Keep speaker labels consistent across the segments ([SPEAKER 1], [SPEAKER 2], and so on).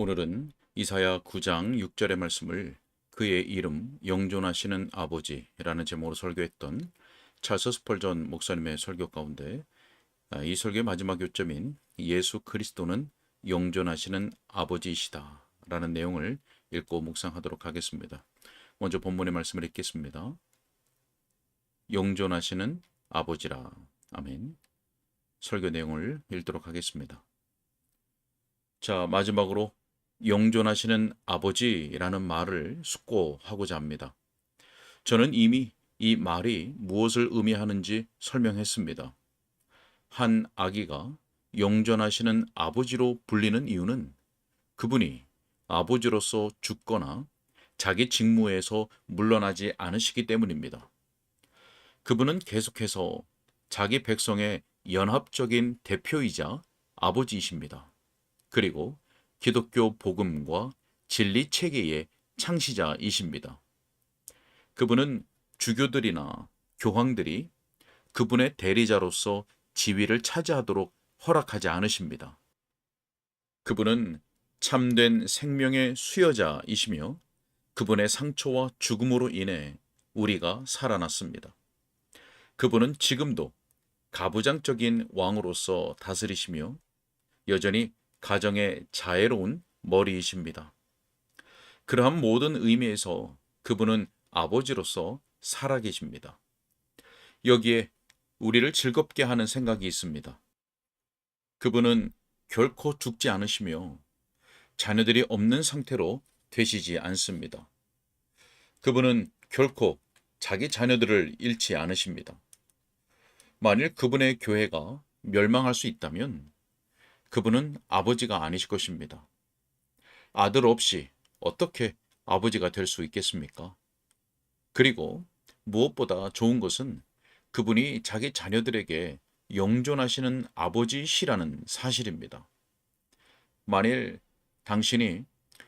[SPEAKER 1] 오늘은 이사야 9장 6절의 말씀을 그의 이름 영존하시는 아버지라는 제목으로 설교했던 찰스 스펄전 목사님의 설교 가운데 아, 이 설교의 마지막 요점인 예수 그리스도는 영존하시는 아버지이시다 라는 내용을 읽고 묵상하도록 하겠습니다. 먼저 본문의 말씀을 읽겠습니다. 영존하시는 아버지라. 아멘. 설교 내용을 읽도록 하겠습니다. 자, 마지막으로 영존하시는 아버지라는 말을 숙고하고자 합니다. 저는 이미 이 말이 무엇을 의미하는지 설명했습니다. 한 아기가 영존하시는 아버지로 불리는 이유는 그분이 아버지로서 죽거나 자기 직무에서 물러나지 않으시기 때문입니다. 그분은 계속해서 자기 백성의 연합적인 대표이자 아버지이십니다. 그리고 기독교 복음과 진리 체계의 창시자이십니다. 그분은 주교들이나 교황들이 그분의 대리자로서 지위를 차지하도록 허락하지 않으십니다. 그분은 참된 생명의 수여자이시며 그분의 상처와 죽음으로 인해 우리가 살아났습니다. 그분은 지금도 가부장적인 왕으로서 다스리시며 여전히 가정의 자애로운 머리이십니다. 그러한 모든 의미에서 그분은 아버지로서 살아계십니다. 여기에 우리를 즐겁게 하는 생각이 있습니다. 그분은 결코 죽지 않으시며 자녀들이 없는 상태로 되시지 않습니다. 그분은 결코 자기 자녀들을 잃지 않으십니다. 만일 그분의 교회가 멸망할 수 있다면 그분은 아버지가 아니실 것입니다. 아들 없이 어떻게 아버지가 될 수 있겠습니까? 그리고 무엇보다 좋은 것은 그분이 자기 자녀들에게 영존하시는 아버지시라는 사실입니다. 만일 당신이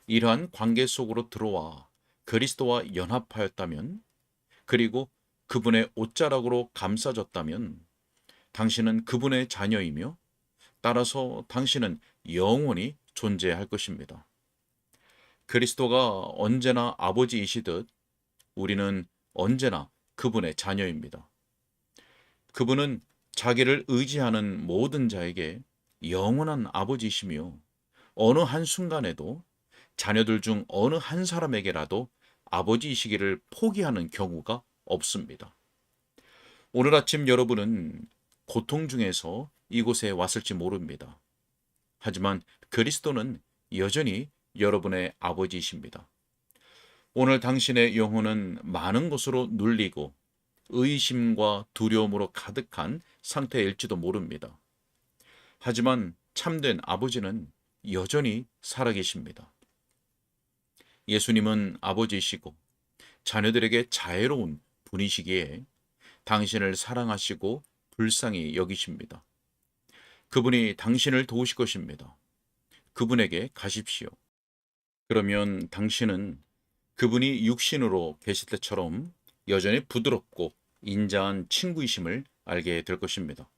[SPEAKER 1] 이러한 관계 속으로 들어와 그리스도와 연합하였다면, 그리고 그분의 옷자락으로 감싸졌다면, 당신은 그분의 자녀이며 따라서 당신은 영원히 존재할 것입니다. 그리스도가 언제나 아버지이시듯 우리는 언제나 그분의 자녀입니다. 그분은 자기를 의지하는 모든 자에게 영원한 아버지이시며 어느 한순간에도 자녀들 중 어느 한 사람에게라도 아버지이시기를 포기하는 경우가 없습니다. 오늘 아침 여러분은 고통 중에서 이곳에 왔을지 모릅니다. 하지만 그리스도는 여전히 여러분의 아버지이십니다. 오늘 당신의 영혼은 많은 것으로 눌리고 의심과 두려움으로 가득한 상태일지도 모릅니다. 하지만 참된 아버지는 여전히 살아계십니다. 예수님은 아버지이시고 자녀들에게 자애로운 분이시기에 당신을 사랑하시고 불쌍히 여기십니다. 그분이 당신을 도우실 것입니다. 그분에게 가십시오. 그러면 당신은 그분이 육신으로 계실 때처럼 여전히 부드럽고 인자한 친구이심을 알게 될 것입니다.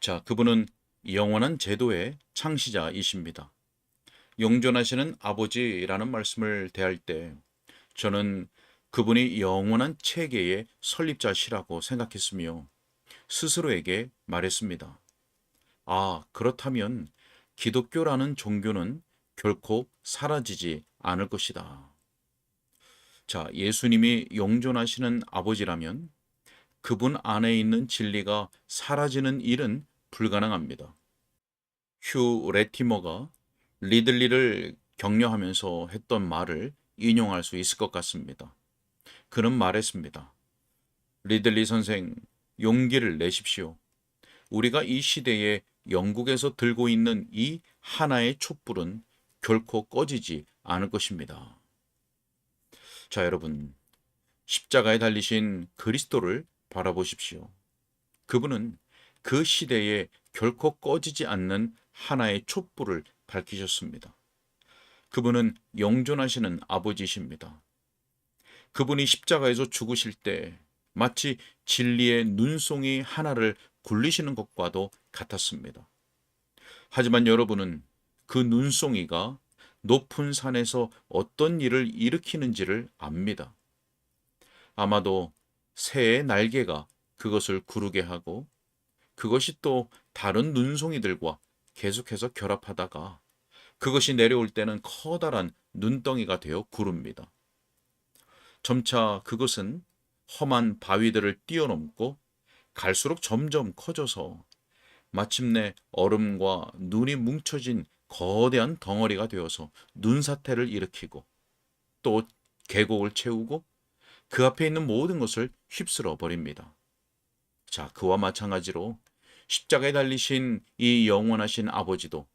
[SPEAKER 1] 자, 그분은 영원한 제도의 창시자이십니다. 영존하시는 아버지라는 말씀을 대할 때 저는 그분이 영원한 체계의 설립자시라고 생각했으며 스스로에게 말했습니다. 아, 그렇다면 기독교라는 종교는 결코 사라지지 않을 것이다. 자, 예수님이 영존하시는 아버지라면 그분 안에 있는 진리가 사라지는 일은 불가능합니다. 휴 레티머가 리들리를 격려하면서 했던 말을 인용할 수 있을 것 같습니다. 그는 말했습니다. 리들리 선생, 용기를 내십시오. 우리가 이 시대에 영국에서 들고 있는 이 하나의 촛불은 결코 꺼지지 않을 것입니다. 자, 여러분. 십자가에 달리신 그리스도를 바라보십시오. 그분은 그 시대에 결코 꺼지지 않는 하나의 촛불을 밝히셨습니다. 그분은 영존하시는 아버지이십니다. 그분이 십자가에서 죽으실 때 마치 진리의 눈송이 하나를 굴리시는 것과도 같았습니다. 하지만 여러분은 그 눈송이가 높은 산에서 어떤 일을 일으키는지를 압니다. 아마도 새의 날개가 그것을 구르게 하고 그것이 또 다른 눈송이들과 계속해서 결합하다가 그것이 내려올 때는 커다란 눈덩이가 되어 구릅니다. 점차 그것은 험한 바위들을 뛰어넘고 갈수록 점점 커져서 마침내 얼음과 눈이 뭉쳐진 거대한 덩어리가 되어서 눈사태를 일으키고 또 계곡을 채우고 그 앞에 있는 모든 것을 휩쓸어 버립니다. 자, 그와 마찬가지로 십자가에 달리신 이 영원하신 아버지도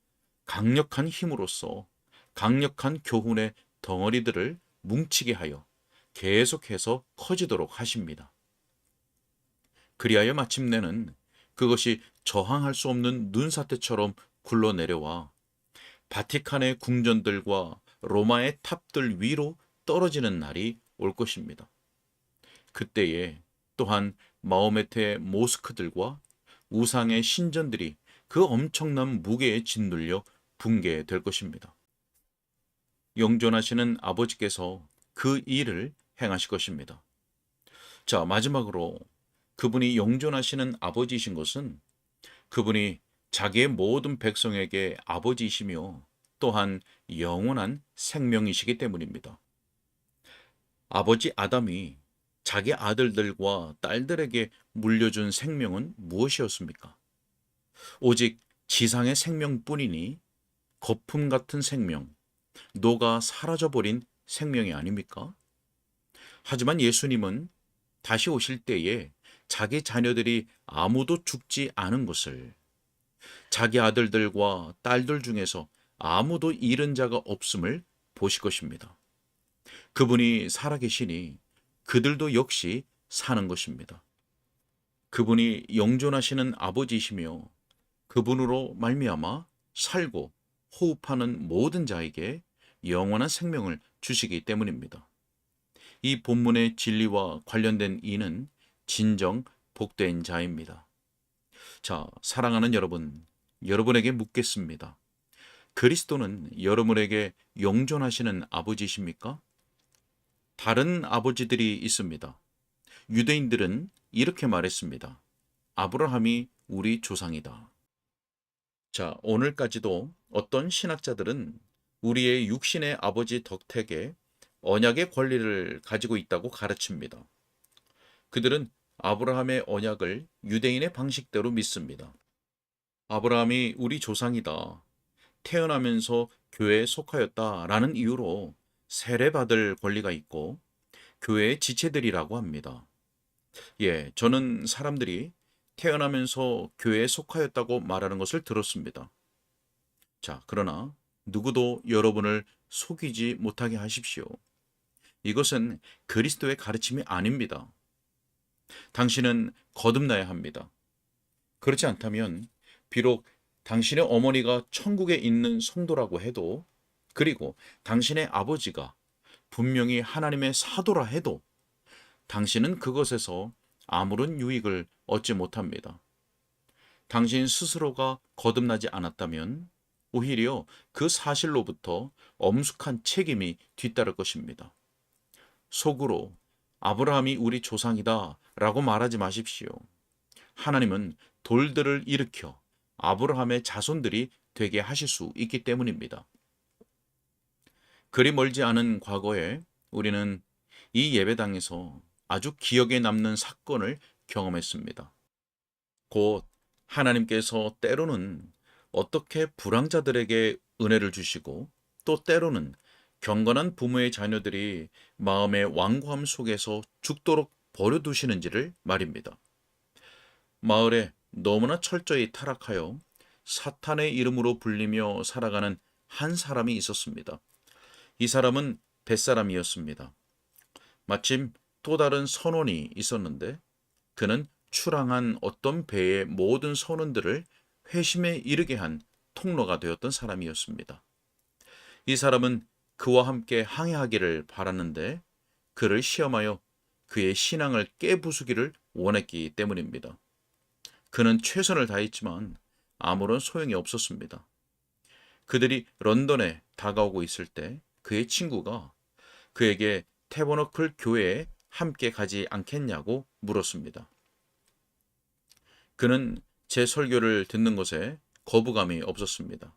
[SPEAKER 1] 강력한 힘으로써 강력한 교훈의 덩어리들을 뭉치게 하여 계속해서 커지도록 하십니다. 그리하여 마침내는 그것이 저항할 수 없는 눈사태처럼 굴러내려와 바티칸의 궁전들과 로마의 탑들 위로 떨어지는 날이 올 것입니다. 그때에 또한 마호메트의 모스크들과 우상의 신전들이 그 엄청난 무게에 짓눌려 붕괴될 것입니다. 영존하시는 아버지께서 그 일을 행하실 것입니다. 자, 마지막으로 그분이 영존하시는 아버지이신 것은 그분이 자기의 모든 백성에게 아버지이시며 또한 영원한 생명이시기 때문입니다. 아버지 아담이 자기 아들들과 딸들에게 물려준 생명은 무엇이었습니까? 오직 지상의 생명뿐이니 거품 같은 생명, 녹아 사라져버린 생명이 아닙니까? 하지만 예수님은 다시 오실 때에 자기 자녀들이 아무도 죽지 않은 것을 자기 아들들과 딸들 중에서 아무도 잃은 자가 없음을 보실 것입니다. 그분이 살아계시니 그들도 역시 사는 것입니다. 그분이 영존하시는 아버지이시며 그분으로 말미암아 살고 호흡하는 모든 자에게 영원한 생명을 주시기 때문입니다. 이 본문의 진리와 관련된 이는 진정 복된 자입니다. 자, 사랑하는 여러분, 여러분에게 묻겠습니다. 그리스도는 여러분에게 영존하시는 아버지십니까? 다른 아버지들이 있습니다. 유대인들은 이렇게 말했습니다. 아브라함이 우리 조상이다. 자, 오늘까지도 어떤 신학자들은 우리의 육신의 아버지 덕택에 언약의 권리를 가지고 있다고 가르칩니다. 그들은 아브라함의 언약을 유대인의 방식대로 믿습니다. 아브라함이 우리 조상이다. 태어나면서 교회에 속하였다 라는 이유로 세례받을 권리가 있고 교회의 지체들이라고 합니다. 예, 저는 사람들이 태어나면서 교회에 속하였다고 말하는 것을 들었습니다. 자, 그러나 누구도 여러분을 속이지 못하게 하십시오. 이것은 그리스도의 가르침이 아닙니다. 당신은 거듭나야 합니다. 그렇지 않다면 비록 당신의 어머니가 천국에 있는 성도라고 해도 그리고 당신의 아버지가 분명히 하나님의 사도라 해도 당신은 그것에서 아무런 유익을 얻지 못합니다. 당신 스스로가 거듭나지 않았다면 오히려 그 사실로부터 엄숙한 책임이 뒤따를 것입니다. 속으로 아브라함이 우리 조상이다 라고 말하지 마십시오. 하나님은 돌들을 일으켜 아브라함의 자손들이 되게 하실 수 있기 때문입니다. 그리 멀지 않은 과거에 우리는 이 예배당에서 아주 기억에 남는 사건을 경험했습니다. 곧 하나님께서 때로는 어떻게 불황자들에게 은혜를 주시고 또 때로는 경건한 부모의 자녀들이 마음의 완고함 속에서 죽도록 버려두시는지를 말입니다. 마을에 너무나 철저히 타락하여 사탄의 이름으로 불리며 살아가는 한 사람이 있었습니다. 이 사람은 뱃사람이었습니다. 마침 또 다른 선원이 있었는데 그는 출항한 어떤 배의 모든 선원들을 회심에 이르게 한 통로가 되었던 사람이었습니다. 이 사람은 그와 함께 항해하기를 바랐는데 그를 시험하여 그의 신앙을 깨부수기를 원했기 때문입니다. 그는 최선을 다했지만 아무런 소용이 없었습니다. 그들이 런던에 다가오고 있을 때 그의 친구가 그에게 태버너클 교회에 함께 가지 않겠냐고 물었습니다. 그는 제 설교를 듣는 것에 거부감이 없었습니다.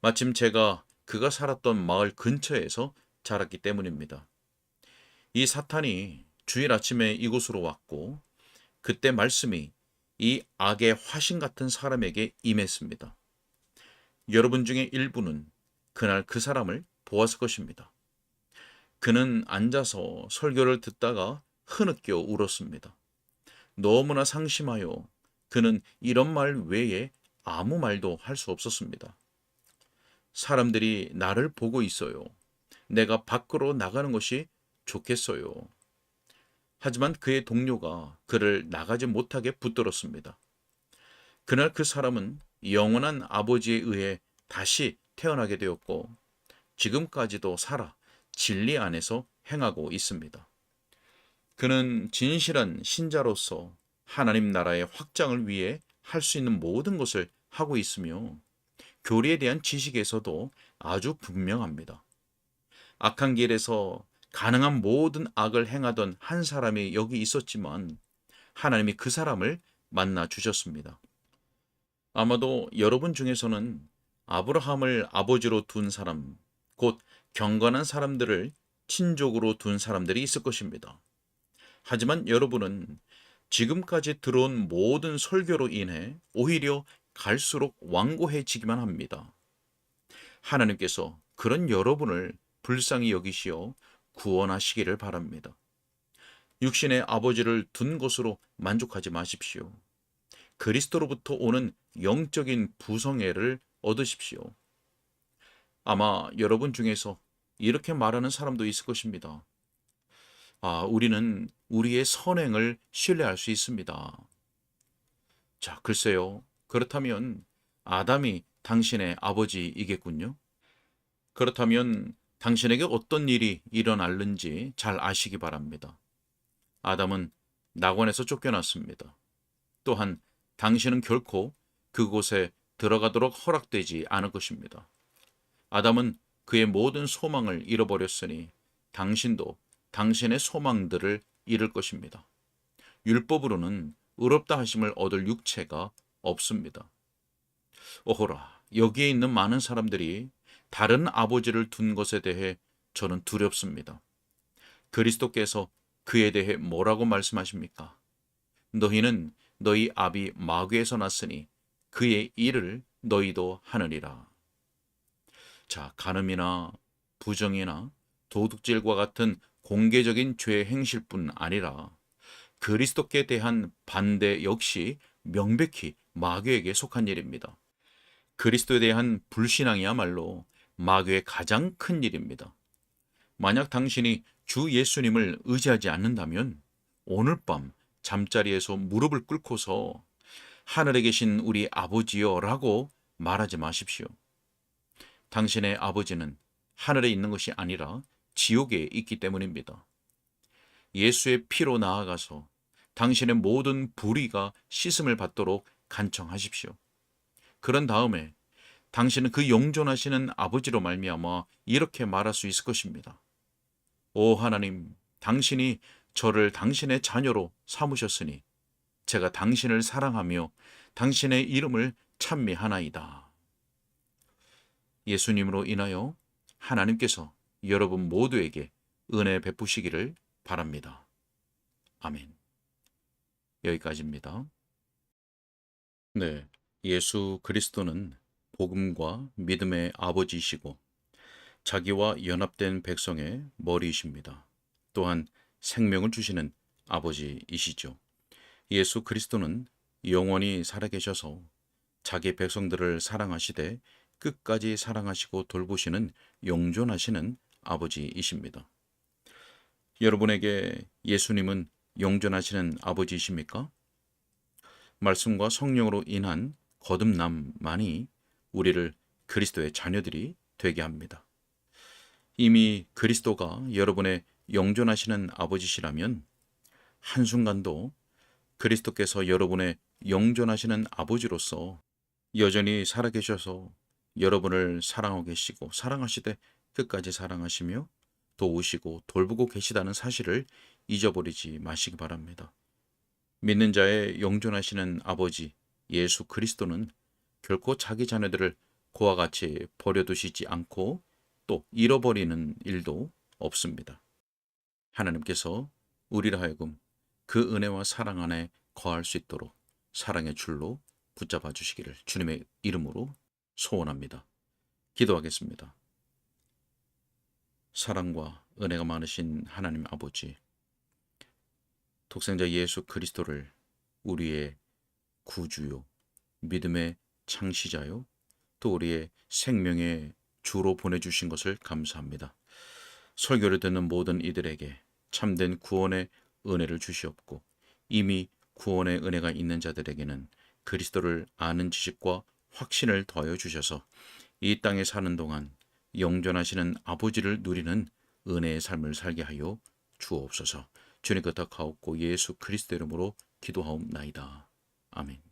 [SPEAKER 1] 마침 제가 그가 살았던 마을 근처에서 자랐기 때문입니다. 이 사탄이 주일 아침에 이곳으로 왔고 그때 말씀이 이 악의 화신 같은 사람에게 임했습니다. 여러분 중에 일부는 그날 그 사람을 보았을 것입니다. 그는 앉아서 설교를 듣다가 흐느껴 울었습니다. 너무나 상심하여 그는 이런 말 외에 아무 말도 할 수 없었습니다. 사람들이 나를 보고 있어요. 내가 밖으로 나가는 것이 좋겠어요. 하지만 그의 동료가 그를 나가지 못하게 붙들었습니다. 그날 그 사람은 영원한 아버지에 의해 다시 태어나게 되었고 지금까지도 살아 진리 안에서 행하고 있습니다. 그는 진실한 신자로서 하나님 나라의 확장을 위해 할 수 있는 모든 것을 하고 있으며 교리에 대한 지식에서도 아주 분명합니다. 악한 길에서 가능한 모든 악을 행하던 한 사람이 여기 있었지만 하나님이 그 사람을 만나 주셨습니다. 아마도 여러분 중에서는 아브라함을 아버지로 둔 사람, 곧 경건한 사람들을 친족으로 둔 사람들이 있을 것입니다. 하지만 여러분은 지금까지 들어온 모든 설교로 인해 오히려 갈수록 완고해지기만 합니다. 하나님께서 그런 여러분을 불쌍히 여기시어 구원하시기를 바랍니다. 육신의 아버지를 둔 것으로 만족하지 마십시오. 그리스도로부터 오는 영적인 부성애를 얻으십시오. 아마 여러분 중에서 이렇게 말하는 사람도 있을 것입니다. 아, 우리는 우리의 선행을 신뢰할 수 있습니다. 자, 글쎄요. 그렇다면 아담이 당신의 아버지이겠군요. 그렇다면 당신에게 어떤 일이 일어날는지 잘 아시기 바랍니다. 아담은 낙원에서 쫓겨났습니다. 또한 당신은 결코 그곳에 들어가도록 허락되지 않을 것입니다. 아담은 그의 모든 소망을 잃어버렸으니 당신도 당신의 소망들을 잃을 것입니다. 율법으로는 의롭다 하심을 얻을 육체가 없습니다. 오호라, 여기에 있는 많은 사람들이 다른 아버지를 둔 것에 대해 저는 두렵습니다. 그리스도께서 그에 대해 뭐라고 말씀하십니까? 너희는 너희 아비 마귀에서 났으니 그의 일을 너희도 하느니라. 자, 간음이나 부정이나 도둑질과 같은 공개적인 죄 행실뿐 아니라 그리스도께 대한 반대 역시 명백히 마귀에게 속한 일입니다. 그리스도에 대한 불신앙이야말로 마귀의 가장 큰 일입니다. 만약 당신이 주 예수님을 의지하지 않는다면 오늘 밤 잠자리에서 무릎을 꿇고서 하늘에 계신 우리 아버지여 라고 말하지 마십시오. 당신의 아버지는 하늘에 있는 것이 아니라 지옥에 있기 때문입니다. 예수의 피로 나아가서 당신의 모든 불의가 씻음을 받도록 간청하십시오. 그런 다음에 당신은 그 영존하시는 아버지로 말미암아 이렇게 말할 수 있을 것입니다. 오 하나님, 당신이 저를 당신의 자녀로 삼으셨으니 제가 당신을 사랑하며 당신의 이름을 찬미하나이다. 예수님으로 인하여 하나님께서 여러분 모두에게 은혜 베푸시기를 바랍니다. 아멘. 여기까지입니다. 네. 예수 그리스도는 복음과 믿음의 아버지이시고 자기와 연합된 백성의 머리이십니다. 또한 생명을 주시는 아버지이시죠. 예수 그리스도는 영원히 살아계셔서 자기 백성들을 사랑하시되 끝까지 사랑하시고 돌보시는 용존하시는 아버지이십니다. 여러분에게 예수님은 용존하시는 아버지이십니까? 말씀과 성령으로 인한 거듭남만이 우리를 그리스도의 자녀들이 되게 합니다. 이미 그리스도가 여러분의 영존하시는 아버지시라면 한순간도 그리스도께서 여러분의 영존하시는 아버지로서 여전히 살아계셔서 여러분을 사랑하고 계시고 사랑하시되 끝까지 사랑하시며 도우시고 돌보고 계시다는 사실을 잊어버리지 마시기 바랍니다. 믿는 자의 영존하시는 아버지 예수 그리스도는 결코 자기 자녀들을 그와 같이 버려두시지 않고 또 잃어버리는 일도 없습니다. 하나님께서 우리를 하여금 그 은혜와 사랑 안에 거할 수 있도록 사랑의 줄로 붙잡아 주시기를 주님의 이름으로 소원합니다. 기도하겠습니다. 사랑과 은혜가 많으신 하나님 아버지, 독생자 예수 그리스도를 우리의 구주요, 믿음의 창시자요, 또 우리의 생명의 주로 보내주신 것을 감사합니다. 설교를 듣는 모든 이들에게 참된 구원의 은혜를 주시옵고 이미 구원의 은혜가 있는 자들에게는 그리스도를 아는 지식과 확신을 더하여 주셔서 이 땅에 사는 동안 영존하시는 아버지를 누리는 은혜의 삶을 살게 하여 주옵소서. 주님 그 부탁하옵고 예수 그리스도 이름으로 기도하옵나이다. 아멘.